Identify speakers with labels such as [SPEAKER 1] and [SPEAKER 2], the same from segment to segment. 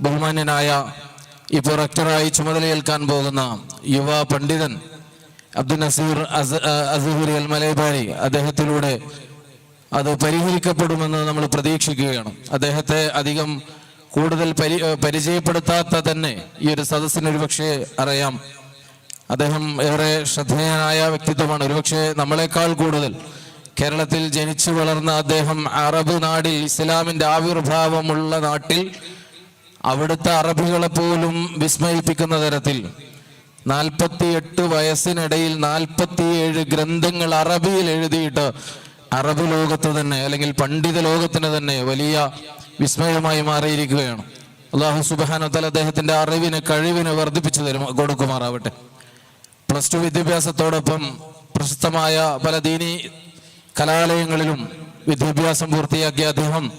[SPEAKER 1] ബഹുമാന്യനായ ഇപ്പോൾ റക്ടറായി ചുമതലയേൽക്കാൻ പോകുന്ന യുവ പണ്ഡിതൻ അബ്ദുൽ നസീർ അസ് അസുഹുരി അൽ മലൈബാരി അദ്ദേഹത്തിലൂടെ അത് പരിഹരിക്കപ്പെടുമെന്ന് നമ്മൾ പ്രതീക്ഷിക്കുകയാണ്. അദ്ദേഹത്തെ അധികം കൂടുതൽ പരി പരിചയപ്പെടുത്താത്ത തന്നെ ഈ ഒരു സദസ്സിന് ഒരുപക്ഷെ അറിയാം. അദ്ദേഹം ഏറെ ശ്രദ്ധേയനായ വ്യക്തിത്വമാണ്. ഒരുപക്ഷെ നമ്മളെക്കാൾ കൂടുതൽ കേരളത്തിൽ ജനിച്ചു വളർന്ന അദ്ദേഹം അറബ് നാടിൽ ഇസ്ലാമിന്റെ ആവിർഭാവമുള്ള നാട്ടിൽ അവിടുത്തെ അറബികളെ പോലും വിസ്മയിപ്പിക്കുന്ന തരത്തിൽ നാൽപ്പത്തി എട്ട് വയസ്സിനിടയിൽ നാൽപ്പത്തിയേഴ് ഗ്രന്ഥങ്ങൾ അറബിയിൽ എഴുതിയിട്ട് അറബ് ലോകത്ത് തന്നെ അല്ലെങ്കിൽ പണ്ഡിത ലോകത്തിന് തന്നെ വലിയ വിസ്മയമായി മാറിയിരിക്കുകയാണ്. അള്ളാഹു സുബാനോത്തല അദ്ദേഹത്തിന്റെ അറിവിന് കഴിവിന് വർദ്ധിപ്പിച്ചു തരും കൊടുക്കുമാറാവട്ടെ. പ്ലസ് ടു വിദ്യാഭ്യാസത്തോടൊപ്പം പ്രശസ്തമായ പല ദീനി കലാലയങ്ങളിലും വിദ്യാഭ്യാസം പൂർത്തിയാക്കിയ അദ്ദേഹം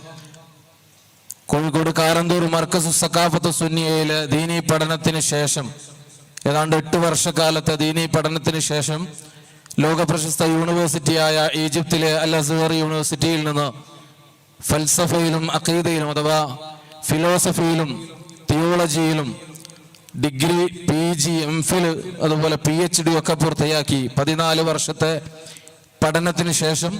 [SPEAKER 1] കോഴിക്കോട് കാരന്തൂർ മർക്കസ് സക്കാഫത്ത് സുന്നിയയിലെ ദീനീ പഠനത്തിന് ശേഷം ഏതാണ്ട് എട്ട് വർഷക്കാലത്തെ ദീനീ പഠനത്തിന് ശേഷം ലോക പ്രശസ്ത യൂണിവേഴ്സിറ്റിയായ ഈജിപ്തിലെ അൽ അസുഹർ യൂണിവേഴ്സിറ്റിയിൽ നിന്ന് ഫൽസഫയിലും അഖീദയിലും അഥവാ ഫിലോസഫിയിലും തിയോളജിയിലും degree P G M phil അതുപോലെ പി എച്ച് ഡി ഒക്കെ പൂർത്തിയാക്കി പതിനാല് വർഷത്തെ പഠനത്തിന് ശേഷം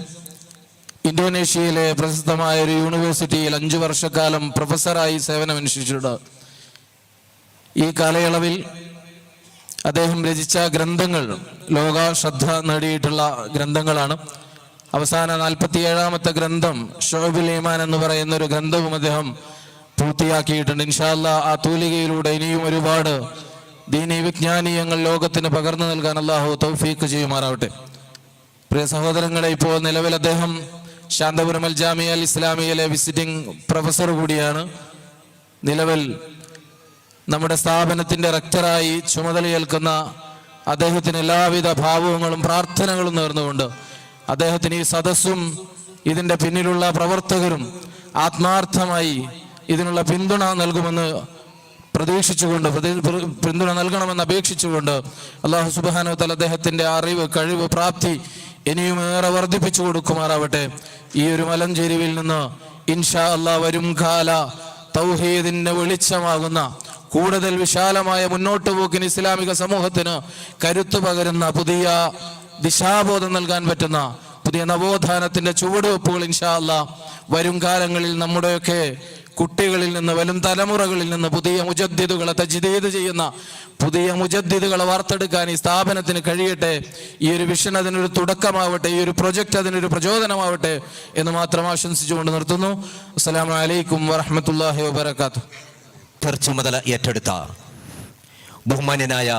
[SPEAKER 1] ഇന്തോനേഷ്യയിലെ പ്രസിദ്ധമായ ഒരു യൂണിവേഴ്സിറ്റിയിൽ അഞ്ചു വർഷക്കാലം പ്രൊഫസറായി സേവനമനുഷ്ഠിച്ചിട്ടുണ്ട്. ഈ കാലയളവിൽ അദ്ദേഹം രചിച്ച ഗ്രന്ഥങ്ങൾ ലോക ശ്രദ്ധ നേടിയിട്ടുള്ള ഗ്രന്ഥങ്ങളാണ്. അവസാന നാൽപ്പത്തി ഏഴാമത്തെ ഗ്രന്ഥം ഷോബിൽ ഈമാൻ എന്ന് പറയുന്ന ഒരു ഗ്രന്ഥവും അദ്ദേഹം പൂർത്തിയാക്കിയിട്ടുണ്ട്. ഇൻഷാല്ല ആ തൂലികയിലൂടെ ഇനിയും ഒരുപാട് ദീനീ വിജ്ഞാനീയങ്ങൾ ലോകത്തിന് പകർന്നു നൽകാൻ അള്ളാഹു തൗഫീക്ക് ചെയ്യുമാറാവട്ടെ. പ്രിയ സഹോദരങ്ങളെ ഇപ്പോൾ നിലവിൽ അദ്ദേഹം ശാന്തപുരം അൽ ജാമിയ അൽ ഇസ്ലാമിയയിലെ വിസിറ്റിംഗ് പ്രൊഫസർ കൂടിയാണ്. നിലവിൽ നമ്മുടെ സ്ഥാപനത്തിന്റെ റക്ടറായി ചുമതലയേൽക്കുന്ന അദ്ദേഹത്തിന് എല്ലാവിധ ഭാവങ്ങളും പ്രാർത്ഥനകളും നേർന്നുകൊണ്ട് അദ്ദേഹത്തിന് ഈ സദസ്സും ഇതിന്റെ പിന്നിലുള്ള പ്രവർത്തകരും ആത്മാർത്ഥമായി ഇതിനുള്ള പിന്തുണ നൽകുമെന്ന് പ്രതീക്ഷിച്ചുകൊണ്ട് പ്രതി- പ്ര- പിന്തുണ നൽകണമെന്ന് അപേക്ഷിച്ചുകൊണ്ട് അള്ളാഹു സുബാനോ തല അദ്ദേഹത്തിന്റെ അറിവ് കഴിവ് പ്രാപ്തി ഇനിയും ഏറെ വർദ്ധിപ്പിച്ചു കൊടുക്കുമാറാവട്ടെ. ഈ ഒരു മലഞ്ചെരിവിൽ നിന്ന് ഇൻഷാ അല്ല വരും കാല തൗഹീദിന്റെ വെളിച്ചമാകുന്ന കൂടുതൽ വിശാലമായ മുന്നോട്ട് പോക്കിന് ഇസ്ലാമിക സമൂഹത്തിന് കരുത്തു പകരുന്ന പുതിയ ദിശാബോധം നൽകാൻ പറ്റുന്ന പുതിയ നവോത്ഥാനത്തിന്റെ ചുവടുവെപ്പുകൾ ഇൻഷാ അല്ല വരും കാലങ്ങളിൽ നമ്മുടെയൊക്കെ കുട്ടികളിൽ നിന്ന് വരും തലമുറകളിൽ നിന്ന് പുതിയ മുജദ്ദിദുകളെ തജ്ദീദ് ചെയ്യുന്ന പുതിയ മുജദ്ദിദുകളെ വാർത്തെടുക്കാൻ ഈ സ്ഥാപനത്തിന് കഴിയട്ടെ. ഈ ഒരു വിഷൻ അതിനൊരു തുടക്കമാവട്ടെ ഈ ഒരു പ്രൊജക്റ്റ് അതിനൊരു പ്രചോദനമാവട്ടെ എന്ന് മാത്രം ആശംസിച്ചുകൊണ്ട് നിർത്തുന്നു. അസ്സലാമു അലൈക്കും വറഹ്മത്തുള്ളാഹി
[SPEAKER 2] വബർക്കാത്തു ചുമതല ഏറ്റെടുത്ത ബഹുമാന്യനായ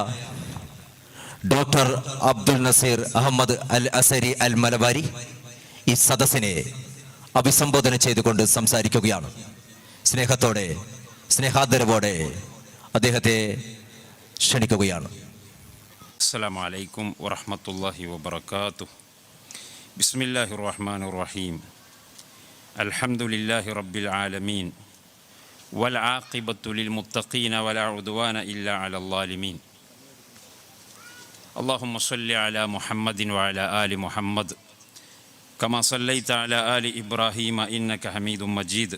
[SPEAKER 2] ഡോക്ടർ അബ്ദുൽ നസീർ അഹമ്മദ് അൽ അസരി അൽ മലബാരി ഈ സദസ്സിനെ അഭിസംബോധന ചെയ്തുകൊണ്ട് സംസാരിക്കുകയാണ്. സ്നേഹത്തോടെ സ്നേഹാദരവോടെ അദ്ദേഹത്തെ ക്ഷണിക്കുകയാണ്
[SPEAKER 3] السلام عليكم ورحمة الله وبركاته بسم الله الرحمن الرحيم الحمد لله رب العالمين والعاقبة للمتقين ولا عدوان إلا على الظالمين اللهم صل على محمد وعلى آل محمد كما صليت على آل إبراهيم إنك حميد مجيد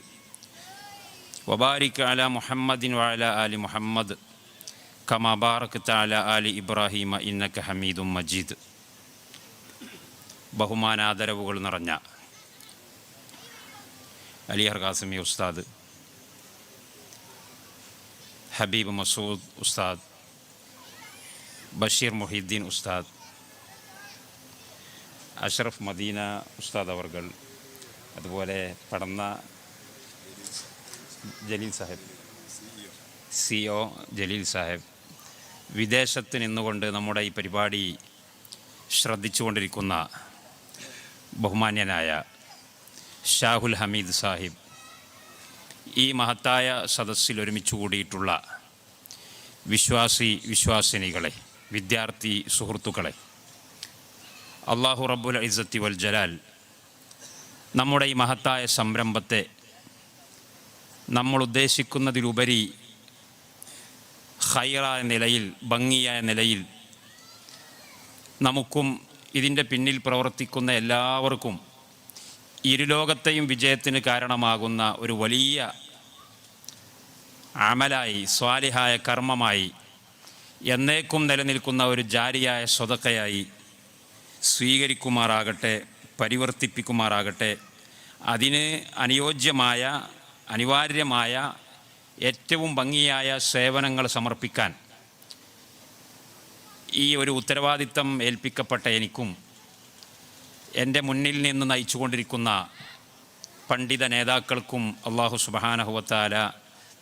[SPEAKER 3] വബാരിക് അല മുഹമ്മദിൻ വഅല ആലി മുഹമ്മദ്. കമാ താല ആലി ഇബ്രാഹിമ ഇന്നക്ക ഹമീദും മജീദ്. ബഹുമാനാദരവുകൾ നിറഞ്ഞ അലിയർ ഖാസിമി ഉസ്താദ് ഹബീബ് മസൂദ് ഉസ്താദ് ബഷീർ മൊഹീദ്ദീൻ ഉസ്താദ് അഷ്റഫ് മദീന ഉസ്താദ് അവർകൾ അതുപോലെ പഠന Jaleel Sahib. C O Jaleel Sahib. വിദേശത്ത് നിന്നുകൊണ്ട് നമ്മുടെ ഈ പരിപാടി ശ്രദ്ധിച്ചുകൊണ്ടിരിക്കുന്ന ബഹുമാന്യനായ ഷാഹുൽ ഹമീദ് സാഹിബ് ഈ മഹത്തായ സദസ്സിൽ ഒരുമിച്ച് കൂടിയിട്ടുള്ള വിശ്വാസി വിശ്വാസിനികളെ വിദ്യാർത്ഥി സുഹൃത്തുക്കളെ അള്ളാഹു റബ്ബുൽ ഇസത്തി വൽ ജലാൽ നമ്മുടെ ഈ മഹത്തായ സംരംഭത്തെ നമ്മൾ ഉദ്ദേശിക്കുന്നതിലുപരി ഹൈറായ നിലയിൽ ഭംഗിയായ നിലയിൽ നമുക്കും ഇതിന്റെ പിന്നിൽ പ്രവർത്തിക്കുന്ന എല്ലാവർക്കും ഇരുലോകത്തെയും വിജയത്തിന് കാരണമാകുന്ന ഒരു വലിയ അമലായി സ്വാലിഹായ കർമ്മമായി എന്നേക്കും നിലനിൽക്കുന്ന ഒരു ജാരിയായ സ്വതക്കയായി സ്വീകരിക്കുമാറാകട്ടെ പരിവർത്തിപ്പിക്കുമാറാകട്ടെ അതിന് അനുയോജ്യമായ അനിവാര്യമായ ഏറ്റവും ഭംഗിയായ സേവനങ്ങൾ സമർപ്പിക്കാൻ ഈ ഒരു ഉത്തരവാദിത്തം ഏൽപ്പിക്കപ്പെട്ട എനിക്കും എന്റെ മുന്നിൽ നിന്ന് നയിച്ചുകൊണ്ടിരിക്കുന്ന പണ്ഡിത നേതാക്കൾക്കും അള്ളാഹു സുബഹാനഹുവത്താല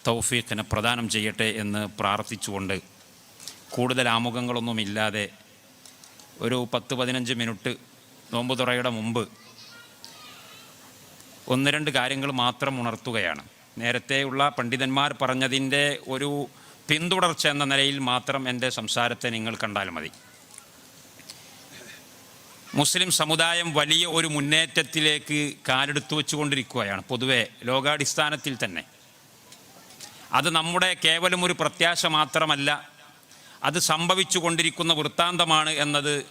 [SPEAKER 3] തൗഫീഖിനെ പ്രദാനം ചെയ്യട്ടെ എന്ന് പ്രാർത്ഥിച്ചുകൊണ്ട് കൂടുതൽ ആമുഖങ്ങളൊന്നുമില്ലാതെ ഒരു പത്ത് പതിനഞ്ച് മിനിറ്റ് നോമ്പുതുറയുടെ മുമ്പ് ഒന്ന് രണ്ട് കാര്യങ്ങൾ മാത്രം ഉണർത്തുകയാണ്. നേരത്തെയുള്ള പണ്ഡിതന്മാർ പറഞ്ഞതിന്റെ ഒരു പിന്തുടർച്ച എന്ന നിലയിൽ മാത്രം എന്റെ സംസാരത്തെ നിങ്ങൾ കണ്ടാൽ മതി. മുസ്ലിം സമുദായം വലിയ ഒരു മുന്നേറ്റത്തിലേക്ക് കാലെടുത്തു വെച്ചുകൊണ്ടിരിക്കുകയാണ്. പൊതുവെ ലോകാടിസ്ഥാനത്തിൽ തന്നെ. അത് നമ്മുടെ കേവലം ഒരു പ്രത്യാശ മാത്രമല്ല അത് സംഭവിച്ചു കൊണ്ടിരിക്കുന്ന വൃത്താന്തമാണ് എന്നത്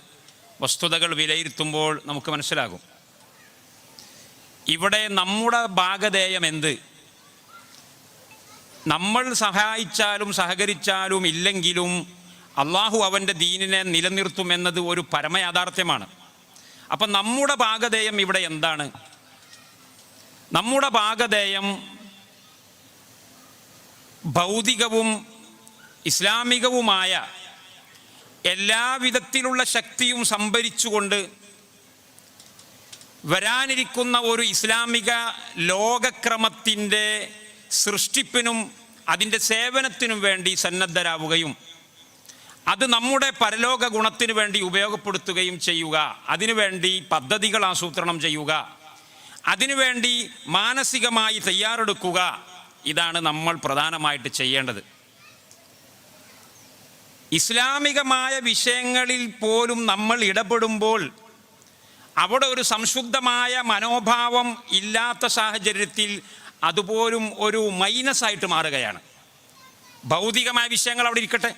[SPEAKER 3] വസ്തുതകൾ വിലയിരുത്തുമ്പോൾ നമുക്ക് മനസ്സിലാകും. ഇവിടെ നമ്മുടെ ഭാഗധേയം എന്ത്? നമ്മൾ സഹായിച്ചാലും സഹകരിച്ചാലും ഇല്ലെങ്കിലും അള്ളാഹു അവന്റെ ദീനിനെ നിലനിർത്തുമെന്നത് ഒരു പരമയാഥാർത്ഥ്യമാണ്. അപ്പം നമ്മുടെ ഭാഗധേയം ഇവിടെ എന്താണ്? നമ്മുടെ ഭാഗധേയം ഭൗതികവും ഇസ്ലാമികവുമായ എല്ലാവിധത്തിലുള്ള ശക്തിയും സംഭരിച്ചുകൊണ്ട് വരാനിരിക്കുന്ന ഒരു ഇസ്ലാമിക ലോകക്രമത്തിന്റെ സൃഷ്ടിപ്പിനും അതിന്റെ സേവനത്തിനും വേണ്ടി സന്നദ്ധരാവുകയും അത് നമ്മുടെ പരലോക ഗുണത്തിന് വേണ്ടി ഉപയോഗപ്പെടുത്തുകയും ചെയ്യുക. അതിനുവേണ്ടി പദ്ധതികൾ ആസൂത്രണം ചെയ്യുക. അതിനുവേണ്ടി മാനസികമായി തയ്യാറെടുക്കുക. ഇതാണ് നമ്മൾ പ്രധാനമായിട്ട് ചെയ്യേണ്ടത്. ഇസ്ലാമികമായ വിഷയങ്ങളിൽ പോലും നമ്മൾ ഇടപെടുമ്പോൾ അവിടെ ഒരു സംശുദ്ധമായ മനോഭാവം ഇല്ലാത്ത സാഹചര്യത്തിൽ അതുപോലും ഒരു മൈനസ് ആയിട്ട് മാറുകയാണ്. ഭൗതികമായ വിഷയങ്ങൾ അവിടെ ഇരിക്കട്ടെ.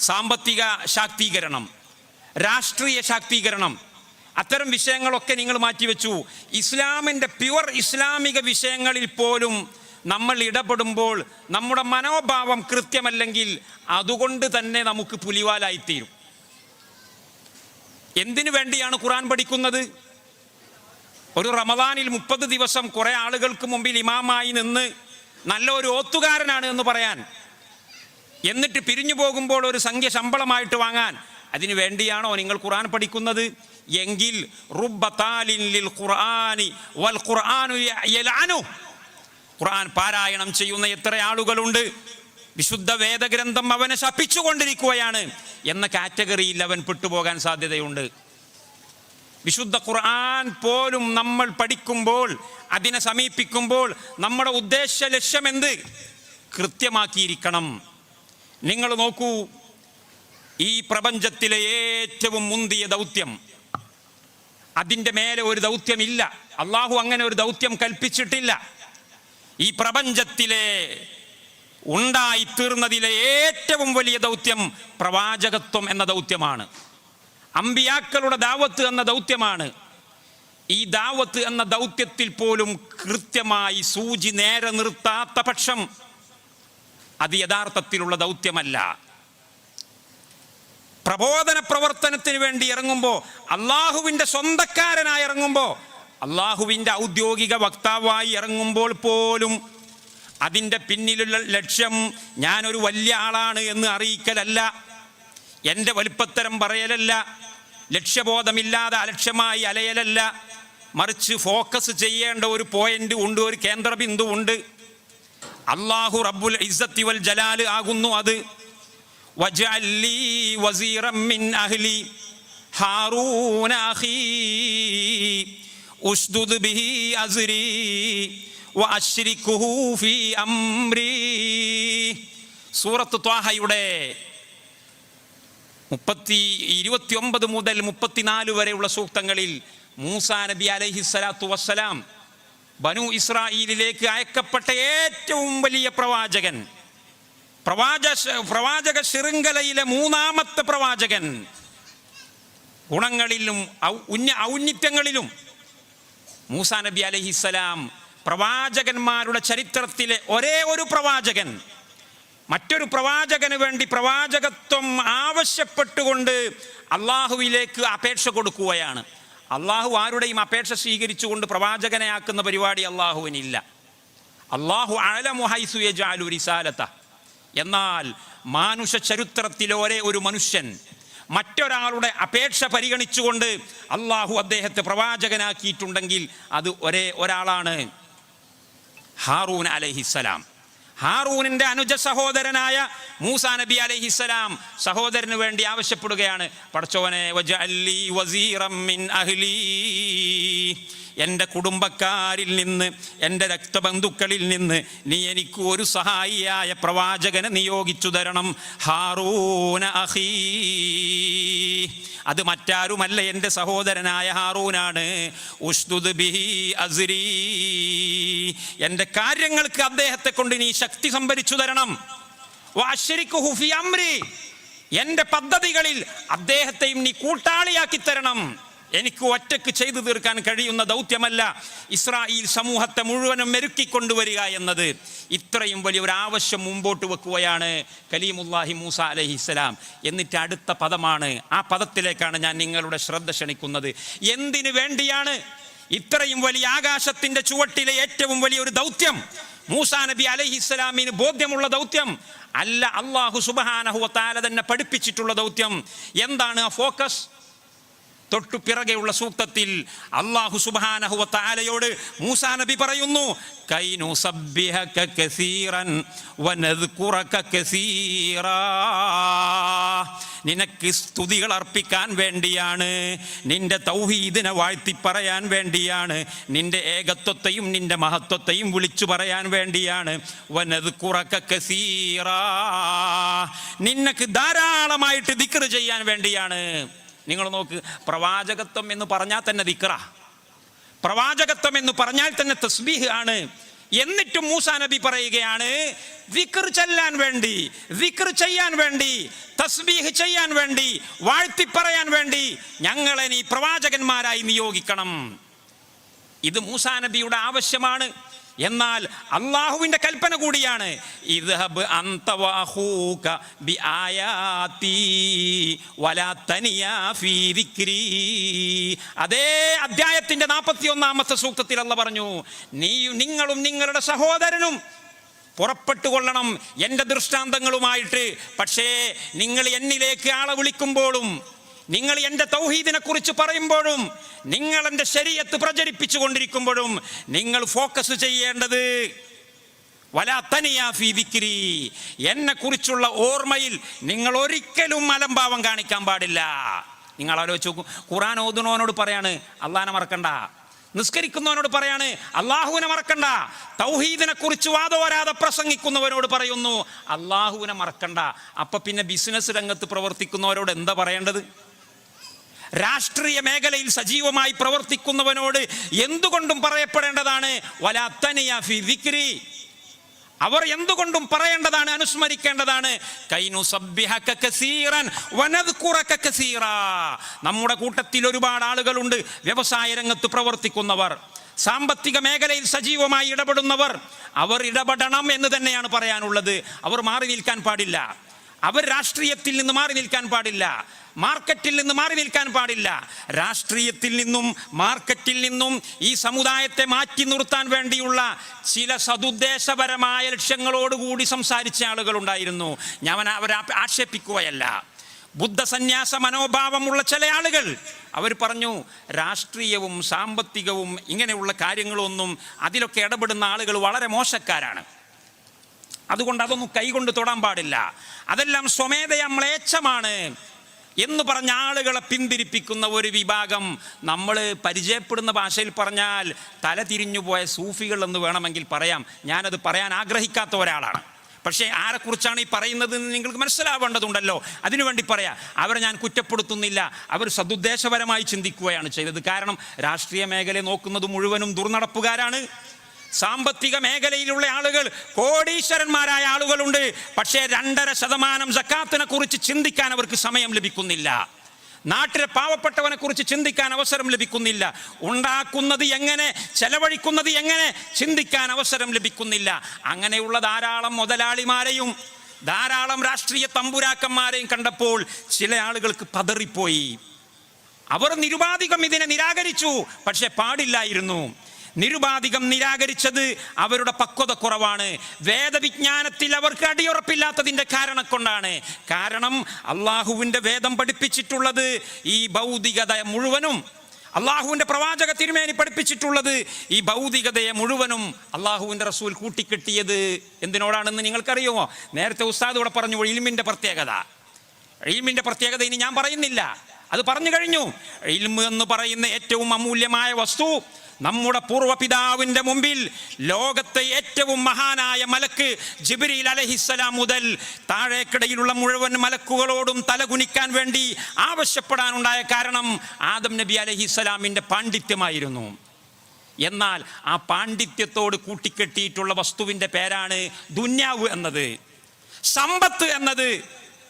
[SPEAKER 3] സാമ്പത്തിക ശാക്തീകരണം രാഷ്ട്രീയ ശാക്തീകരണം അത്തരം വിഷയങ്ങളൊക്കെ നിങ്ങൾ മാറ്റിവെച്ചു. ഇസ്ലാമിന്റെ പ്യുവർ ഇസ്ലാമിക വിഷയങ്ങളിൽ പോലും നമ്മൾ ഇടപെടുമ്പോൾ നമ്മുടെ മനോഭാവം കൃത്യമല്ലെങ്കിൽ അതുകൊണ്ട് തന്നെ നമുക്ക് പുലിവാലായിത്തീരും. എന്തിനു വേണ്ടിയാണ് ഖുറാൻ പഠിക്കുന്നത്? ഒരു റമദാനിൽ മുപ്പത് ദിവസം കുറെ ആളുകൾക്ക് മുമ്പിൽ ഇമാമായി നിന്ന് നല്ല ഒരു ഓത്തുകാരനാണ് എന്ന് പറയാൻ എന്നിട്ട് പിരിഞ്ഞു പോകുമ്പോൾ ഒരു സംഖ്യ ശമ്പളമായിട്ട് വാങ്ങാൻ അതിനു വേണ്ടിയാണോ നിങ്ങൾ ഖുറാൻ പഠിക്കുന്നത്? എങ്കിൽ ഖുർആൻ പാരായണം ചെയ്യുന്ന എത്ര ആളുകളുണ്ട്? വിശുദ്ധ വേദഗ്രന്ഥം അവനെ ശപിച്ചുകൊണ്ടിരിക്കുകയാണ് എന്ന കാറ്റഗറിയിൽ അവൻ പെട്ടുപോകാൻ സാധ്യതയുണ്ട്. വിശുദ്ധ ഖുർആൻ പോലും നമ്മൾ പഠിക്കുമ്പോൾ അതിനെ സമീപിക്കുമ്പോൾ നമ്മുടെ ഉദ്ദേശ ലക്ഷ്യം എന്ത്? കൃത്യമാക്കിയിരിക്കണം. നിങ്ങൾ നോക്കൂ ഈ പ്രപഞ്ചത്തിലെ ഏറ്റവും മുന്തിയ ദൗത്യം. അതിന്റെ മേലെ ഒരു ദൗത്യമില്ല. അള്ളാഹു അങ്ങനെ ഒരു ദൗത്യം കൽപ്പിച്ചിട്ടില്ല. ഈ പ്രപഞ്ചത്തിലെ ഉണ്ടായിത്തീർന്നതിലെ ഏറ്റവും വലിയ ദൗത്യം പ്രവാചകത്വം എന്ന ദൗത്യമാണ്. അമ്പിയാക്കളുടെ ദാവത്ത് എന്ന ദൗത്യമാണ്. ഈ ദാവത്ത് എന്ന ദൗത്യത്തിൽ പോലും കൃത്യമായി സൂചി നേരെ നിർത്താത്ത പക്ഷം അത് യഥാർത്ഥത്തിലുള്ള ദൗത്യമല്ല. പ്രബോധന പ്രവർത്തനത്തിന് വേണ്ടി ഇറങ്ങുമ്പോൾ അള്ളാഹുവിന്റെ സ്വന്തക്കാരനായി ഇറങ്ങുമ്പോൾ അള്ളാഹുവിന്റെ ഔദ്യോഗിക വക്താവായി ഇറങ്ങുമ്പോൾ പോലും അതിന്റെ പിന്നിലുള്ള ലക്ഷ്യം ഞാനൊരു വലിയ ആളാണ് എന്ന് അറിയിക്കലല്ല. എന്റെ വലുപ്പത്തരം പറയലല്ല. ലക്ഷ്യബോധമില്ലാതെ അലക്ഷ്യമായി അലയലല്ല. മറിച്ച് ഫോക്കസ് ചെയ്യേണ്ട ഒരു പോയിന്റ് ഉണ്ട് ഒരു കേന്ദ്രബിന്ദു ഉണ്ട്. അള്ളാഹു റബ്ബുൽ ഇസത്തി വൽ ജലാൽ ആകുന്നു അത്. ഹാറൂന അഖീ ഉസ്ദുദ് ബിഹി അസ്രി സൂറത്ത് ത്വാഹയുടെ മുപ്പത്തി ഇരുപത്തിയൊമ്പത് മുതൽ മുപ്പത്തിനാല് വരെയുള്ള സൂക്തങ്ങളിൽ മൂസ നബി അലൈഹി സ്വലാത്തു വസ്സലാം ബനു ഇസ്രായേലിലേക്ക് അയക്കപ്പെട്ട ഏറ്റവും വലിയ പ്രവാചകൻ പ്രവാച പ്രവാചക ശൃംഖലയിലെ മൂന്നാമത്തെ പ്രവാചകൻ ഗുണങ്ങളിലും ഔന്നിത്യങ്ങളിലും മൂസാ നബി അലഹിസ്സലാം പ്രവാചകന്മാരുടെ ചരിത്രത്തിലെ ഒരേ ഒരു പ്രവാചകൻ. മറ്റൊരു പ്രവാചകന് വേണ്ടി പ്രവാചകത്വം ആവശ്യപ്പെട്ടുകൊണ്ട് അള്ളാഹുവിലേക്ക് അപേക്ഷ കൊടുക്കുകയാണ്. അള്ളാഹു ആരുടെയും അപേക്ഷ സ്വീകരിച്ചുകൊണ്ട് പ്രവാചകനെ ആക്കുന്ന പരിപാടി അള്ളാഹുവിനില്ല. അള്ളാഹു അലമുഹൈസു യജാലു റിസാലത്ത എന്നാൽ മാനുഷ ചരിത്രത്തിലെ ഒരേ ഒരു മനുഷ്യൻ മറ്റൊരാളുടെ അപേക്ഷ പരിഗണിച്ചുകൊണ്ട് അള്ളാഹു അദ്ദേഹത്തെ പ്രവാചകനാക്കിയിട്ടുണ്ടെങ്കിൽ അത് ഒരേ ഒരാളാണ്. ഹാറൂൻ അലഹിസ്സലാം ഹാറൂനിന്റെ അനുജ സഹോദരനായ മൂസ നബി അലഹിസ്സലാം സഹോദരന് വേണ്ടി ആവശ്യപ്പെടുകയാണ്. പടച്ചോനെ എന്റെ കുടുംബക്കാരിൽ നിന്ന് എന്റെ രക്തബന്ധുക്കളിൽ നിന്ന് നീ എനിക്ക് ഒരു സഹായിയായ പ്രവാചകനെ നിയോഗിച്ചു തരണം. ഹാറൂന അഹീ. അത് മറ്റാരുമല്ല എന്റെ സഹോദരനായ ഹാറൂനാണ്. ഉഷ്ദുദ് ബിഹി അസ്രി. എന്റെ കാര്യങ്ങൾക്ക് അദ്ദേഹത്തെ കൊണ്ട് നീ ശക്തി സംഭരിച്ചു തരണം. അംരി. എന്റെ പദ്ധതികളിൽ അദ്ദേഹത്തെയും നീ കൂട്ടാളിയാക്കി തരണം. എനിക്ക് ഒറ്റയ്ക്ക് ചെയ്തു തീർക്കാൻ കഴിയുന്ന ദൗത്യമല്ല ഇസ്രായേൽ സമൂഹത്തെ മുഴുവനും മെരുക്കിക്കൊണ്ടുവരിക എന്നത്. ഇത്രയും വലിയ ഒരു ആവശ്യം മുമ്പോട്ട് വെക്കുകയാണ് കലീമുല്ലാഹി മൂസ അലഹിസ്സലാം എന്നിട്ട് അടുത്ത പദമാണ്. ആ പദത്തിലേക്കാണ് ഞാൻ നിങ്ങളുടെ ശ്രദ്ധ ക്ഷണിക്കുന്നത്. എന്തിനു വേണ്ടിയാണ് ഇത്രയും വലിയ ആകാശത്തിന്റെ ചുവട്ടിലെ ഏറ്റവും വലിയ ഒരു ദൗത്യം? മൂസാ നബി അലഹിസ്സലാമിന് ബോധ്യമുള്ള ദൗത്യം അല്ല അള്ളാഹു സുബാനഹു താല തന്നെ പഠിപ്പിച്ചിട്ടുള്ള ദൗത്യം. എന്താണ് ആ ഫോക്കസ്? തൊട്ടു പിറകെയുള്ള സൂക്തത്തിൽ അള്ളാഹു സുബാനഹുവ താലയോട് മൂസാ നബി പറയുന്നു നിനക്ക് സ്തുതികൾ അർപ്പിക്കാൻ വേണ്ടിയാണ് നിന്റെ തൗഹീദിനെ വാഴ്ത്തി പറയാൻ വേണ്ടിയാണ് നിന്റെ ഏകത്വത്തെയും നിന്റെ മഹത്വത്തെയും വിളിച്ചു പറയാൻ വേണ്ടിയാണ്. വനത് കുറക്കീറ നിനക്ക് ധാരാളമായിട്ട് ദിക്കറ് ചെയ്യാൻ വേണ്ടിയാണ്. നിങ്ങൾ നോക്ക് പ്രവാചകത്വം എന്ന് പറഞ്ഞാൽ തന്നെ ദിക്ര പ്രവാചകത്വം എന്ന് പറഞ്ഞാൽ തന്നെ തസ്ബീഹ് ആണ്. എന്നിട്ടും മൂസാ നബി പറയുകയാണ് വിക്ർ ചെല്ലാൻ വേണ്ടി വിക്ർ ചെയ്യാൻ വേണ്ടി തസ്ബീഹ് ചെയ്യാൻ വേണ്ടി വാഴ്ത്തി പറയാൻ വേണ്ടി ഞങ്ങളെ നീ പ്രവാചകന്മാരായി നിയോഗിക്കണം. ഇത് മൂസാ നബിയുടെ ആവശ്യമാണ്. എന്നാൽ അള്ളാഹുവിന്റെ കൽപ്പന കൂടിയാണ്. ഇദ്ഹബ് ബി അതേ അധ്യായത്തിന്റെ നാൽപ്പത്തി ഒന്നാമത്തെ സൂക്തത്തിൽ അല്ല പറഞ്ഞു നീ നിങ്ങളും നിങ്ങളുടെ സഹോദരനും പുറപ്പെട്ടു കൊള്ളണം എന്റെ ദൃഷ്ടാന്തങ്ങളുമായിട്ട്. പക്ഷേ നിങ്ങൾ എന്നിലേക്ക് ആളെ വിളിക്കുമ്പോഴും നിങ്ങൾ എന്റെ തൗഹീദിനെ കുറിച്ച് പറയുമ്പോഴും നിങ്ങൾ എന്റെ ശരീരത്ത് പ്രചരിപ്പിച്ചു കൊണ്ടിരിക്കുമ്പോഴും നിങ്ങൾ ഫോക്കസ് ചെയ്യേണ്ടത് വലാത്തനിയാഫി ദിക്രി. എന്നെ കുറിച്ചുള്ള ഓർമ്മയിൽ നിങ്ങൾ ഒരിക്കലും അലംഭാവം കാണിക്കാൻ പാടില്ല. നിങ്ങൾ ആലോചിച്ച് നോക്കും ഖുറാൻ ഓതുന്നവനോട് പറയാണ് അള്ളഹാനെ മറക്കണ്ട. നിസ്കരിക്കുന്നവനോട് പറയാണ് അള്ളാഹുവിനെ മറക്കണ്ട. തൗഹീദിനെ കുറിച്ച് വാദോരാതെ പ്രസംഗിക്കുന്നവരോട് പറയുന്നു അള്ളാഹുവിനെ മറക്കണ്ട. അപ്പൊ പിന്നെ ബിസിനസ് രംഗത്ത് പ്രവർത്തിക്കുന്നവരോട് എന്താ പറയേണ്ടത്? രാഷ്ട്രീയ മേഖലയിൽ സജീവമായി പ്രവർത്തിക്കുന്നവനോട് എന്തുകൊണ്ടും പറയപ്പെടേണ്ടതാണ്? വലാത്തനിയ ഫി ദിക്രി. അവർ എന്തുകൊണ്ടും പറയേണ്ടതാണ് അനുസ്മരിക്കേണ്ടതാണ്. നമ്മുടെ കൂട്ടത്തിൽ ഒരുപാട് ആളുകളുണ്ട് വ്യവസായ രംഗത്ത് പ്രവർത്തിക്കുന്നവർ. സാമ്പത്തിക മേഖലയിൽ സജീവമായി ഇടപെടുന്നവർ. അവർ ഇടപെടണം എന്ന് തന്നെയാണ് പറയാനുള്ളത്. അവർ മാറി നിൽക്കാൻ പാടില്ല. അവർ രാഷ്ട്രീയത്തിൽ നിന്ന് മാറി നിൽക്കാൻ പാടില്ല. മാർക്കറ്റിൽ നിന്ന് മാറി നിൽക്കാൻ പാടില്ല. രാഷ്ട്രീയത്തിൽ നിന്നും മാർക്കറ്റിൽ നിന്നും ഈ സമുദായത്തെ മാറ്റി നിർത്താൻ വേണ്ടിയുള്ള ചില സതുദ്ദേശപരമായ ലക്ഷ്യങ്ങളോടുകൂടി സംസാരിച്ച ആളുകളുണ്ടായിരുന്നു. ഞാൻ അവരെ ആക്ഷേപിക്കുകയല്ല. ബുദ്ധസന്യാസ മനോഭാവമുള്ള ചില ആളുകൾ അവർ പറഞ്ഞു രാഷ്ട്രീയവും സാമ്പത്തികവും ഇങ്ങനെയുള്ള കാര്യങ്ങളൊന്നും അതിലൊക്കെ ഇടപെടുന്ന ആളുകൾ വളരെ മോശക്കാരാണ്. അതുകൊണ്ട് അതൊന്നും കൈകൊണ്ട് തൊടാൻ പാടില്ല. അതെല്ലാം സ്വമേധയാ മ്ലേച്ഛമാണ് എന്ന് പറഞ്ഞ ആളുകളെ പിന്തിരിപ്പിക്കുന്ന ഒരു വിഭാഗം നമ്മൾ പരിചയപ്പെടുന്ന ഭാഷയിൽ പറഞ്ഞാൽ തല തിരിഞ്ഞു പോയ സൂഫികൾ എന്ന് വേണമെങ്കിൽ പറയാം. ഞാനത് പറയാൻ ആഗ്രഹിക്കാത്ത ഒരാളാണ്. പക്ഷേ ആരെക്കുറിച്ചാണ് ഈ പറയുന്നത് എന്ന് നിങ്ങൾക്ക് മനസ്സിലാവേണ്ടതുണ്ടല്ലോ. അതിനുവേണ്ടി പറയാം അവരെ ഞാൻ കുറ്റപ്പെടുത്തുന്നില്ല. അവർ സതുദ്ദേശപരമായി ചിന്തിക്കുകയാണ് ചെയ്തത്. കാരണം രാഷ്ട്രീയ മേഖലയെ നോക്കുന്നത് മുഴുവനും ദുർനടപ്പുകാരാണ്. സാമ്പത്തിക മേഖലയിലുള്ള ആളുകൾ കോടീശ്വരന്മാരായ ആളുകളുണ്ട്. പക്ഷേ രണ്ടര ശതമാനം സക്കാത്തിനെ കുറിച്ച് ചിന്തിക്കാൻ അവർക്ക് സമയം ലഭിക്കുന്നില്ല. നാട്ടിലെ പാവപ്പെട്ടവനെ കുറിച്ച് ചിന്തിക്കാൻ അവസരം ലഭിക്കുന്നില്ല. ഉണ്ടാക്കുന്നത് എങ്ങനെ ചെലവഴിക്കുന്നത് എങ്ങനെ ചിന്തിക്കാൻ അവസരം ലഭിക്കുന്നില്ല. അങ്ങനെയുള്ള ധാരാളം മുതലാളിമാരെയും ധാരാളം രാഷ്ട്രീയ തമ്പുരാക്കന്മാരെയും കണ്ടപ്പോൾ ചില ആളുകൾക്ക് പതറിപ്പോയി. അവർ നിരുപാധികം ഇതിനെ നിരാകരിച്ചു പക്ഷെ പാടില്ലായിരുന്നു. നിരുപാധികം നിരാകരിച്ചത് അവരുടെ പക്വത കുറവാണ്. വേദവിജ്ഞാനത്തിൽ അവർക്ക് അടിയുറപ്പില്ലാത്തതിന്റെ കാരണം കൊണ്ടാണ്. കാരണം അള്ളാഹുവിന്റെ വേദം പഠിപ്പിച്ചിട്ടുള്ളത് ഈ ഭൗതികത മുഴുവനും അള്ളാഹുവിന്റെ പ്രവാചക തിരുമേനി പഠിപ്പിച്ചിട്ടുള്ളത് ഈ ഭൗതികതയെ മുഴുവനും അള്ളാഹുവിന്റെ റസൂൽ കൂട്ടിക്കെട്ടിയത്. എന്തിനോടാണെന്ന് നിങ്ങൾക്കറിയുമോ? നേരത്തെ ഉസ്താദ് ഇവിടെ പറഞ്ഞു ഇൽമിന്റെ പ്രത്യേകത. ഇൽമിന്റെ പ്രത്യേകത ഇനി ഞാൻ പറയുന്നില്ല. അത് പറഞ്ഞു കഴിഞ്ഞു. ഇൽമ് എന്ന് പറയുന്ന ഏറ്റവും അമൂല്യമായ വസ്തു നമ്മുടെ പൂർവപിതാവിന്റെ മുമ്പിൽ ലോകത്തെ ഏറ്റവും മഹാനായ മലക്ക് ജിബ്രീൽ അലഹിസ്സലാം മുതൽ താഴേക്കിടയിലുള്ള മുഴുവൻ മലക്കുകളോടും തലകുനിക്കാൻ വേണ്ടി ആവശ്യപ്പെടാനുണ്ടായ കാരണം ആദം നബി അലഹിസ്സലാമിന്റെ പാണ്ഡിത്യമായിരുന്നു. എന്നാൽ ആ പാണ്ഡിത്യത്തോട് കൂട്ടിക്കെട്ടിയിട്ടുള്ള വസ്തുവിന്റെ പേരാണ് ദുന്യാവ് എന്നത്. സമ്പത്ത് എന്നത്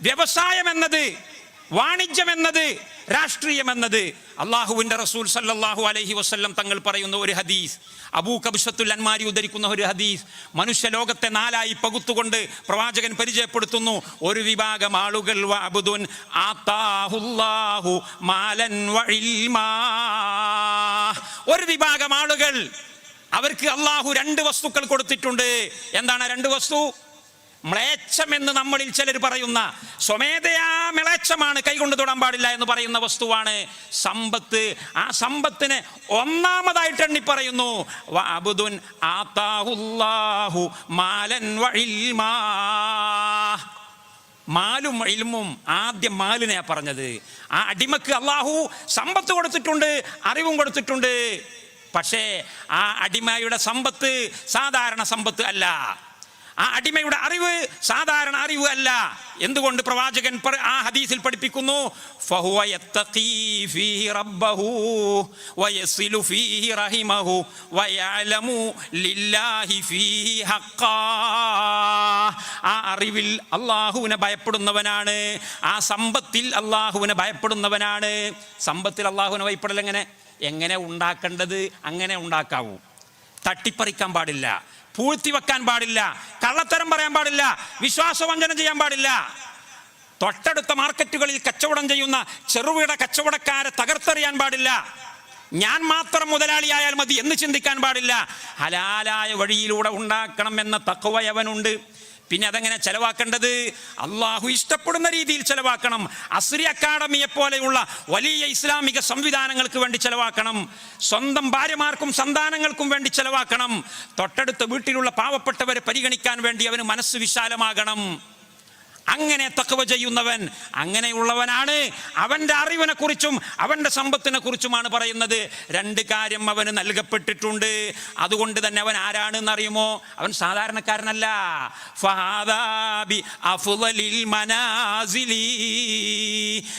[SPEAKER 3] വ്യവസായം എന്നത് വാണിജ്യം എന്നത് രാഷ്ട്രീയം എന്നത് അള്ളാഹുവിന്റെ റസൂൽ സല്ലാഹു അലഹി വസ്ല്ലം തങ്ങൾ പറയുന്ന ഒരു ഹദീസ്. അബൂ കബിഷത്തുൽ അൻമാരി ഉദ്ധരിക്കുന്ന ഒരു ഹദീസ്. മനുഷ്യ ലോകത്തെ നാലായി പകുത്തുകൊണ്ട് പ്രവാചകൻ പരിചയപ്പെടുത്തുന്നു. ഒരു വിഭാഗം ആളുകൾ ഒരു വിഭാഗം ആളുകൾ അവർക്ക് അള്ളാഹു രണ്ട് വസ്തുക്കൾ കൊടുത്തിട്ടുണ്ട്. എന്താണ് രണ്ട് വസ്തു? മ്ലേച്ഛം എന്ന് നമ്മളിൽ ചിലർ പറയുന്ന സ്വമേധയാ മ്ലേച്ഛമാണ് കൈകൊണ്ട് തൊടാൻ പാടില്ല എന്ന് പറയുന്ന വസ്തുവാണ് സമ്പത്ത്. ആ സമ്പത്തിനെ ഒന്നാമതായിട്ട് എണ്ണി പറയുന്നു അബുദുൻ ആത്താഹുല്ലാഹു മാലൻ വഴിൽമാ മാലും ഇൽമും ആദ്യം മാലിനെയാ പറഞ്ഞത്. ആ അടിമക്ക് അള്ളാഹു സമ്പത്ത് കൊടുത്തിട്ടുണ്ട് അറിവും കൊടുത്തിട്ടുണ്ട്. പക്ഷേ ആ അടിമയുടെ സമ്പത്ത് സാധാരണ സമ്പത്ത് അല്ല. ആ അടിമയുടെ അറിവ് സാധാരണ അറിവ് അല്ല. എന്തുകൊണ്ട് പ്രവാചകൻ ആ ഹദീസിൽ പഠിപ്പിക്കുന്നു? ആ അറിവിൽ അള്ളാഹുവിനെ ഭയപ്പെടുന്നവനാണ്. ആ സമ്പത്തിൽ അള്ളാഹുവിനെ ഭയപ്പെടുന്നവനാണ്. സമ്പത്തിൽ അള്ളാഹുവിനെ ഭയപ്പെടൽ എങ്ങനെ? എങ്ങനെ ഉണ്ടാക്കേണ്ടത്? അങ്ങനെ ഉണ്ടാക്കാവൂ. തട്ടിപ്പറിക്കാൻ പാടില്ല. പൂഴ്ത്തി വെക്കാൻ പാടില്ല കള്ളത്തരം പറയാൻ പാടില്ല വിശ്വാസവഞ്ചന ചെയ്യാൻ പാടില്ല. തൊട്ടടുത്ത മാർക്കറ്റുകളിൽ കച്ചവടം ചെയ്യുന്ന ചെറുകിട കച്ചവടക്കാരെ തകർത്തെറിയാൻ പാടില്ല. ഞാൻ മാത്രം മുതലാളിയായാൽ മതി എന്ന് ചിന്തിക്കാൻ പാടില്ല. ഹലാലായ വഴിയിലൂടെ ഉണ്ടാക്കണം എന്ന തക്കവയവനുണ്ട് പിന്നെ അതെങ്ങനെ ചെലവാക്കേണ്ടത്? അള്ളാഹു ഇഷ്ടപ്പെടുന്ന രീതിയിൽ ചെലവാക്കണം. അസ്രി അക്കാഡമിയെ പോലെയുള്ള വലിയ ഇസ്ലാമിക സംവിധാനങ്ങൾക്ക് വേണ്ടി ചെലവാക്കണം. സ്വന്തം ഭാര്യമാർക്കും സന്താനങ്ങൾക്കും വേണ്ടി ചെലവാക്കണം. തൊട്ടടുത്ത വീട്ടിലുള്ള പാവപ്പെട്ടവരെ പരിഗണിക്കാൻ വേണ്ടി അവന് മനസ്സ് വിശാലമാകണം. അങ്ങനെ തക്കവ ചെയ്യുന്നവൻ അങ്ങനെയുള്ളവനാണ്. അവന്റെ അറിവിനെ കുറിച്ചും അവന്റെ സമ്പത്തിനെ കുറിച്ചുമാണ് പറയുന്നത്. രണ്ട് കാര്യം അവന് നൽകപ്പെട്ടിട്ടുണ്ട്. അതുകൊണ്ട് തന്നെ അവൻ ആരാണെന്ന് അറിയുമോ? അവൻ സാധാരണക്കാരനല്ല.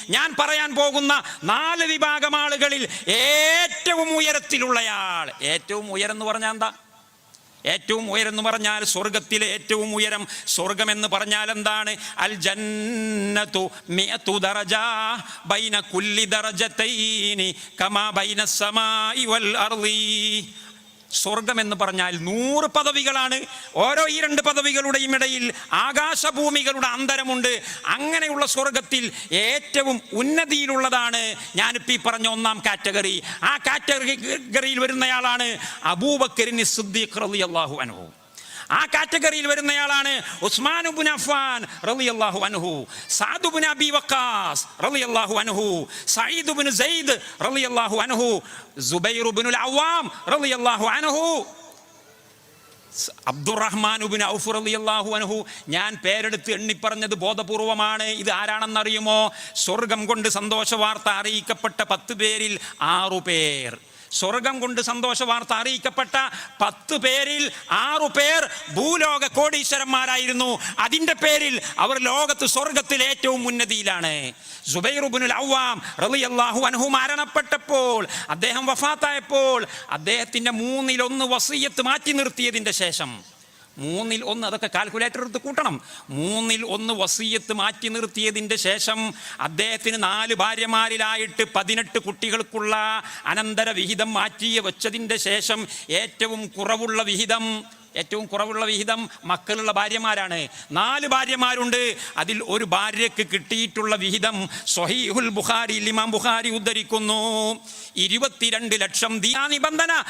[SPEAKER 3] ഞാൻ പറയാൻ പോകുന്ന നാല് വിഭാഗം ആളുകളിൽ ഏറ്റവും ഉയരത്തിലുള്ളയാൾ. ഏറ്റവും ഉയരം എന്ന് പറഞ്ഞാൽ എന്താ? ഏറ്റവും ഉയരം എന്ന് പറഞ്ഞാൽ സ്വർഗത്തിലെ ഏറ്റവും ഉയരം. സ്വർഗം എന്ന് പറഞ്ഞാൽ എന്താണ്? അൽ ജന്നതു മിയതു ദറജ ബൈന കുല്ലി ദറജതൈനി കമാ ബൈന സമായി വൽ അർളി സ്വർഗം എന്ന് പറഞ്ഞാൽ നൂറ് പദവികളാണ്. ഓരോ ഈ രണ്ട് പദവികളുടെയും ഇടയിൽ ആകാശഭൂമികളുടെ അന്തരമുണ്ട്. അങ്ങനെയുള്ള സ്വർഗത്തിൽ ഏറ്റവും ഉന്നതിയിലുള്ളതാണ് ഞാനിപ്പോൾ ഈ പറഞ്ഞ ഒന്നാം കാറ്റഗറി. ആ കാറ്റഗറിയിൽ വരുന്നയാളാണ് അബൂബക്കരിന് സുദ്ദീഖ് റളിയല്ലാഹു അൻഹു. ആ കാറ്റഗറിയിൽ വരുന്നയാളാണ് ഉസ്മാനുബുൻ അഫ്ഫാൻ റളിയല്ലാഹു അൻഹു സാദുബുൻ അബി വക്കാസ് റളിയല്ലാഹു അൻഹു സഈദുബുൻ സെയ്ദ് റളിയല്ലാഹു അൻഹു സുബൈറുബുൽ അവ്വാം റളിയല്ലാഹു അൻഹു അബ്ദുറഹ്മാനുബിൻ ഔഫ് റളിയല്ലാഹു അൻഹു. ഞാൻ പേരെടുത്ത് എണ്ണിപ്പറഞ്ഞത് ബോധപൂർവമാണ്. ഇത് ആരാണെന്നറിയുമോ? സ്വർഗം കൊണ്ട് സന്തോഷ വാർത്ത അറിയിക്കപ്പെട്ട പത്ത് പേരിൽ ആറു പേർ. സ്വർഗം കൊണ്ട് സന്തോഷ വാർത്ത അറിയിക്കപ്പെട്ട പത്ത് പേരിൽ ആറു പേർ ഭൂലോക കോടീശ്വരന്മാരായിരുന്നു. അതിന്റെ പേരിൽ അവർ ലോകത്ത് സ്വർഗത്തിൽ ഏറ്റവും ഉന്നതിയിലാണ്. സുബൈറുബുനുൽ അവ്വാം റളിയല്ലാഹു അൻഹു മരണപ്പെട്ടപ്പോൾ അദ്ദേഹം വഫാത്തായപ്പോൾ അദ്ദേഹത്തിന്റെ മൂന്നിലൊന്ന് വസീയത്ത് മാറ്റി നിർത്തിയതിന്റെ ശേഷം മൂന്നിൽ ഒന്ന് അതൊക്കെ കാൽക്കുലേറ്റർ എടുത്ത് കൂട്ടണം. മൂന്നിൽ ഒന്ന് വസീയത്ത് മാറ്റി നിർത്തിയതിന്റെ ശേഷം അദ്ദേഹത്തിന് നാല് ഭാര്യമാരിലായിട്ട് പതിനെട്ട് കുട്ടികൾക്കുള്ള അനന്തര വിഹിതം മാറ്റി വെച്ചതിന്റെ ശേഷം ഏറ്റവും കുറവുള്ള വിഹിതം ഏറ്റവും കുറവുള്ള വിഹിതം മക്കളുള്ള ഭാര്യമാരാണ്. നാല് ഭാര്യമാരുണ്ട്. അതിൽ ഒരു ഭാര്യയ്ക്ക് കിട്ടിയിട്ടുള്ള വിഹിതം സൊഹീഹുൽ ബുഖാരി ഇമാം ബുഖാരി ഉദ്ധരിക്കുന്നു. ഇരുപത്തിരണ്ട് ലക്ഷം ദിയാ നിബന്ധന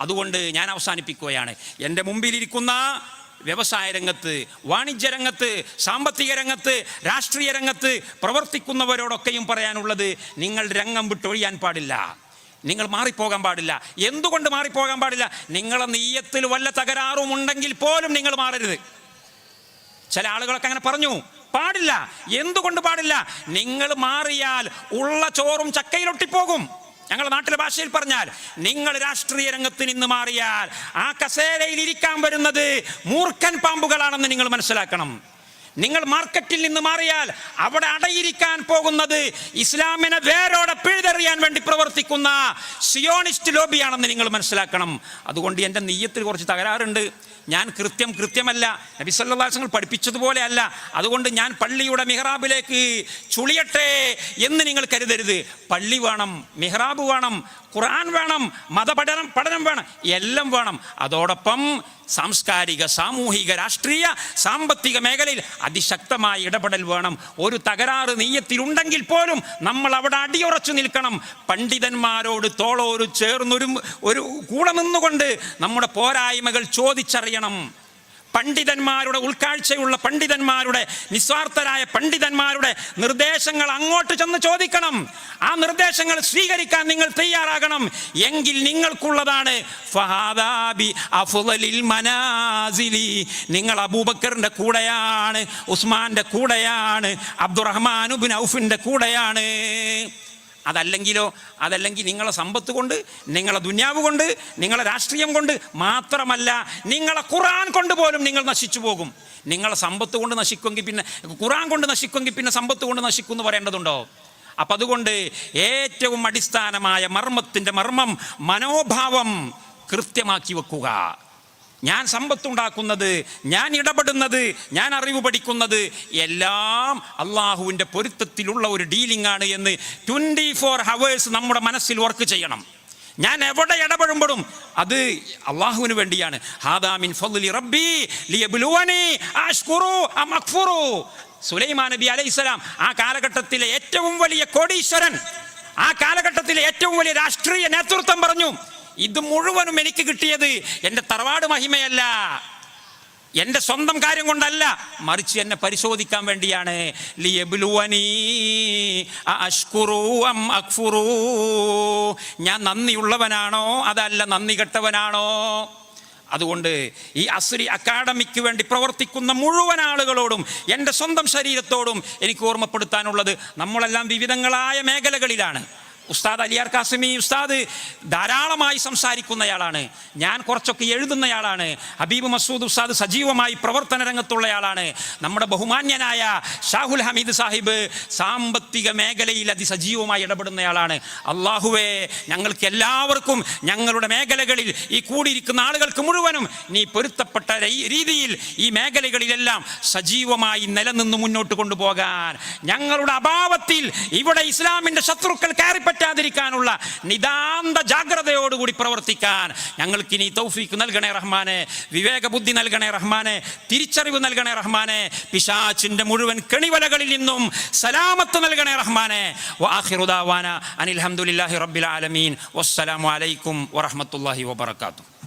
[SPEAKER 3] അതുകൊണ്ട് ഞാൻ അവസാനിപ്പിക്കുകയാണ്. എന്റെ മുമ്പിലിരിക്കുന്ന വ്യവസായ രംഗത്ത് വാണിജ്യ രംഗത്ത് സാമ്പത്തിക രംഗത്ത് രാഷ്ട്രീയ രംഗത്ത് പ്രവർത്തിക്കുന്നവരോടൊക്കെയും പറയാനുള്ളത് നിങ്ങൾ രംഗം വിട്ടൊഴിയാൻ പാടില്ല. നിങ്ങൾ മാറിപ്പോകാൻ പാടില്ല. എന്തുകൊണ്ട് മാറിപ്പോകാൻ പാടില്ല? നിങ്ങളെ നീയത്തിൽ വല്ല തകരാറും ഉണ്ടെങ്കിൽ പോലും നിങ്ങൾ മാറരുത്. ചില ആളുകളൊക്കെ അങ്ങനെ പറഞ്ഞു. പാടില്ല. എന്തുകൊണ്ട് പാടില്ല? നിങ്ങൾ മാറിയാൽ ഉള്ള ചോറും ചക്കയിലൊട്ടിപ്പോകും ഞങ്ങളുടെ നാട്ടിലെ ഭാഷയിൽ പറഞ്ഞാൽ നിങ്ങൾ രാഷ്ട്രീയ രംഗത്ത് നിന്ന് മാറിയാൽ ആ കസേരയിൽ ഇരിക്കാൻ വരുന്നത് മൂർഖൻ പാമ്പുകളാണെന്ന് നിങ്ങൾ മനസ്സിലാക്കണം. നിങ്ങൾ മാർക്കറ്റിൽ നിന്ന് മാറിയാൽ അവിടെ അടയിരിക്കാൻ പോകുന്നത് ഇസ്ലാമിനെ വേരോടെ പിഴുതെറിയാൻ വേണ്ടി പ്രവർത്തിക്കുന്ന സിയോണിസ്റ്റ് ലോബിയാണെന്ന് നിങ്ങൾ മനസ്സിലാക്കണം. അതുകൊണ്ട് എന്റെ നെയ്യത്തിൽ കുറച്ച് തകരാറുണ്ട്. ഞാൻ കൃത്യം കൃത്യമല്ല. നബി സല്ലാസങ്ങൾ പഠിപ്പിച്ചതുപോലെ അല്ല. അതുകൊണ്ട് ഞാൻ പള്ളിയുടെ മിഹ്റാബിലേക്ക് ചുളിയട്ടെ എന്ന് നിങ്ങൾ കരുതരുത്. പള്ളി വേണം മിഹ്റാബ് വേണം ഖുർആൻ വേണം മതപഠനം പഠനം വേണം എല്ലാം വേണം. അതോടൊപ്പം സാംസ്കാരിക സാമൂഹിക രാഷ്ട്രീയ സാമ്പത്തിക മേഖലയിൽ അതിശക്തമായ ഇടപെടൽ വേണം. ഒരു തകരാറ് നീയത്തിലുണ്ടെങ്കിൽ പോലും നമ്മൾ അവിടെ അടിയുറച്ചു നിൽക്കണം. പണ്ഡിതന്മാരോട് തോളോട് ചേർന്നൊരു ഒരു കൂടെ നിന്നുകൊണ്ട് നമ്മുടെ പോരായ്മകൾ ചോദിച്ചറിയണം. പണ്ഡിതന്മാരുടെ ഉൾക്കാഴ്ചയുള്ള പണ്ഡിതന്മാരുടെ നിസ്വാർത്ഥരായ പണ്ഡിതന്മാരുടെ നിർദ്ദേശങ്ങൾ അങ്ങോട്ട് ചെന്ന് ചോദിക്കണം. ആ നിർദ്ദേശങ്ങൾ സ്വീകരിക്കാൻ നിങ്ങൾ തയ്യാറാകണം. എങ്കിൽ നിങ്ങൾക്കുള്ളതാണ് നിങ്ങൾ അബൂബക്കറിന്റെ കൂടെയാണ് ഉസ്മാന്റെ കൂടെയാണ് അബ്ദുറഹ്മാൻ ഔഫിന്റെ കൂടെയാണ്. അതല്ലെങ്കിലോ അതല്ലെങ്കിൽ നിങ്ങളെ സമ്പത്ത് കൊണ്ട് നിങ്ങളെ ദുന്യാവ് കൊണ്ട് നിങ്ങളെ രാഷ്ട്രീയം കൊണ്ട് മാത്രമല്ല നിങ്ങളെ ഖുറാൻ കൊണ്ട് പോലും നിങ്ങൾ നശിച്ചു പോകും. നിങ്ങളെ സമ്പത്ത് കൊണ്ട് നശിക്കുമെങ്കിൽ പിന്നെ ഖുറാൻ കൊണ്ട് നശിക്കുമെങ്കിൽ പിന്നെ സമ്പത്ത് കൊണ്ട് നശിക്കും എന്ന് പറയേണ്ടതുണ്ടോ? അപ്പം അതുകൊണ്ട് ഏറ്റവും അടിസ്ഥാനമായ മർമ്മത്തിന്റെ മർമ്മം മനോഭാവം കൃത്യമാക്കി വെക്കുക. ഞാൻ സമ്പത്തുണ്ടാക്കുന്നത് ഞാൻ ഇടപെടുന്നത് ഞാൻ അറിവ് പഠിക്കുന്നത് എല്ലാം അള്ളാഹുവിന്റെ പൊരുത്തത്തിലുള്ള ഒരു ഡീലിംഗ് ആണ് എന്ന് ട്വന്റി ഫോർ ഹവേഴ്സ് നമ്മുടെ മനസ്സിൽ വർക്ക് ചെയ്യണം. ഞാൻ എവിടെ ഇടപെടുമ്പോഴും അത് അള്ളാഹുവിന് വേണ്ടിയാണ്. ഹാദാമിൻ റബ്ബി സുലൈമാൻ നബി അലൈഹിസ്സലാം ആ കാലഘട്ടത്തിലെ ഏറ്റവും വലിയ കോടീശ്വരൻ ആ കാലഘട്ടത്തിലെ ഏറ്റവും വലിയ രാഷ്ട്രീയ നേതൃത്വം പറഞ്ഞു. ഇത് മുഴുവനും എനിക്ക് കിട്ടിയത് എന്റെ തറവാട് മഹിമയല്ല. എന്റെ സ്വന്തം കാര്യം കൊണ്ടല്ല മറിച്ച് എന്നെ പരിശോധിക്കാൻ വേണ്ടിയാണ്. ഞാൻ നന്ദിയുള്ളവനാണോ? അതല്ല നന്ദി കെട്ടവനാണോ? അതുകൊണ്ട് ഈ അസുരി അക്കാഡമിക്ക് വേണ്ടി പ്രവർത്തിക്കുന്ന മുഴുവൻ ആളുകളോടും എന്റെ സ്വന്തം ശരീരത്തോടും എനിക്ക് ഓർമ്മപ്പെടുത്താനുള്ളത് നമ്മളെല്ലാം വിവിധങ്ങളായ മേഖലകളിലാണ്. ഉസ്താദ് അലിയാർ കാസിമി ഉസ്താദ് ധാരാളമായി സംസാരിക്കുന്നയാളാണ്. ഞാൻ കുറച്ചൊക്കെ എഴുതുന്നയാളാണ്. ഹബീബ് മസൂദ് ഉസ്താദ് സജീവമായി പ്രവർത്തന രംഗത്തുള്ളയാളാണ്. നമ്മുടെ ബഹുമാന്യനായ ഷാഹുൽ ഹമീദ് സാഹിബ് സാമ്പത്തിക മേഖലയിൽ അതിസജീവമായി ഇടപെടുന്നയാളാണ്. അള്ളാഹുവേ ഞങ്ങൾക്ക് എല്ലാവർക്കും ഞങ്ങളുടെ മേഖലകളിൽ ഈ കൂടിയിരിക്കുന്ന ആളുകൾക്ക് മുഴുവനും നീ പൊരുത്തപ്പെട്ട രീതിയിൽ ഈ മേഖലകളിലെല്ലാം സജീവമായി നിലനിന്ന് മുന്നോട്ട് കൊണ്ടുപോകാൻ. ഞങ്ങളുടെ അഭാവത്തിൽ ഇവിടെ ഇസ്ലാമിന്റെ ശത്രുക്കൾ കയറിപ്പറ്റാതിരിക്കാനുള്ള നിതാന്ത ജാഗ്രതയോടുകൂടി പ്രവർത്തിക്കാൻ ഞങ്ങൾക്ക് ഇനി തൗഫീക്ക് നൽകണേ റഹ്മാനെ വിവേക ബുദ്ധി നൽകണേ റഹ്മാനെ തിരിച്ചറിവ് നൽകണേ റഹ്മാനെ പിശാച്ചിന്റെ മുഴുവൻ കെണിവലകളിൽ നിന്നും സലാമത്ത് നൽകണേ റഹ്മാനെ. വാഹിറുദാവാന അനിൽ ഹംദുലില്ലാഹി റബ്ബിൽ ആലമീൻ. വസ്സലാമു അലൈക്കും വറഹ്മത്തുള്ളാഹി വബറകാതുഹു.